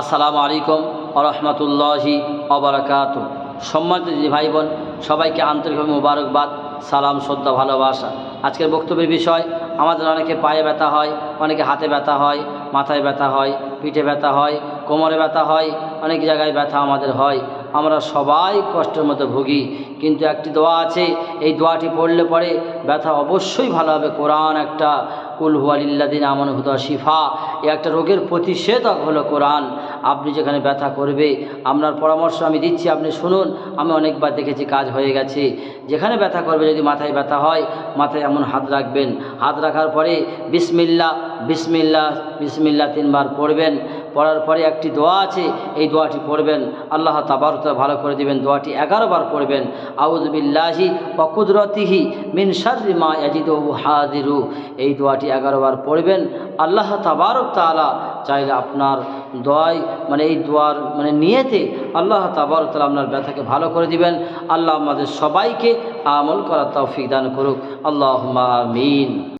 আসসালামু আলাইকুম আরহামতুল্লাহি অবরাকাত সম্মানিত ভাই বোন সবাইকে আন্তরিকভাবে মোবারকবাদ, সালাম, শ্রদ্ধা, ভালোবাসা। আজকের বক্তব্যের বিষয়, আমাদের অনেকে পায়ে ব্যথা হয়, অনেকে হাতে ব্যথা হয়, মাথায় ব্যথা হয়, পিঠে ব্যথা হয়, কোমরে ব্যথা হয়, অনেক জায়গায় ব্যথা আমাদের হয়। আমরা সবাই কষ্টের মধ্যে ভুগি, কিন্তু একটি দোয়া আছে, এই দোয়াটি পড়লে পরে ব্যথা অবশ্যই ভালো হবে। কোরআন একটা কুল হুয়ালিল্লাদিন আমন হুদা শিফা। এ একটা রোগের প্রতিষেধক হলো কোরআন। আপনি যেখানে ব্যথা করবে, আপনার পরামর্শ আমি দিচ্ছি, আপনি শুনুন, আমি অনেকবার দেখেছি কাজ হয়ে গেছে। যেখানে ব্যথা করবে, যদি মাথায় ব্যথা হয়, মাথায় এমন হাত রাখবেন। হাত রাখার পরে বিসমিল্লা বিসমিল্লা বিসমিল্লা তিনবার পড়বেন। পড়ার পরে একটি দোয়া আছে, এই দোয়াটি পড়বেন। আল্লাহ তাবারতা ভালো করে দিবেন, দোয়াটি এগারো বার পড়বেন। আউজবিল্লাহি অকুদরতিহি মিন মা ইয়াজিদু হাদিরু এই দোয়াটি এগারো বার পড়বেন। আল্লাহ তাবারক তাআলা চাইলে আপনার দোয়াই মানে এই দোয়ার মানে নিয়েতে আল্লাহ তাবার তালা আপনার ব্যথাকে ভালো করে দিবেন। আল্লাহ আমাদের সবাইকে আমল করার তৌফিক দান করুক। আল্লাহ আমিন।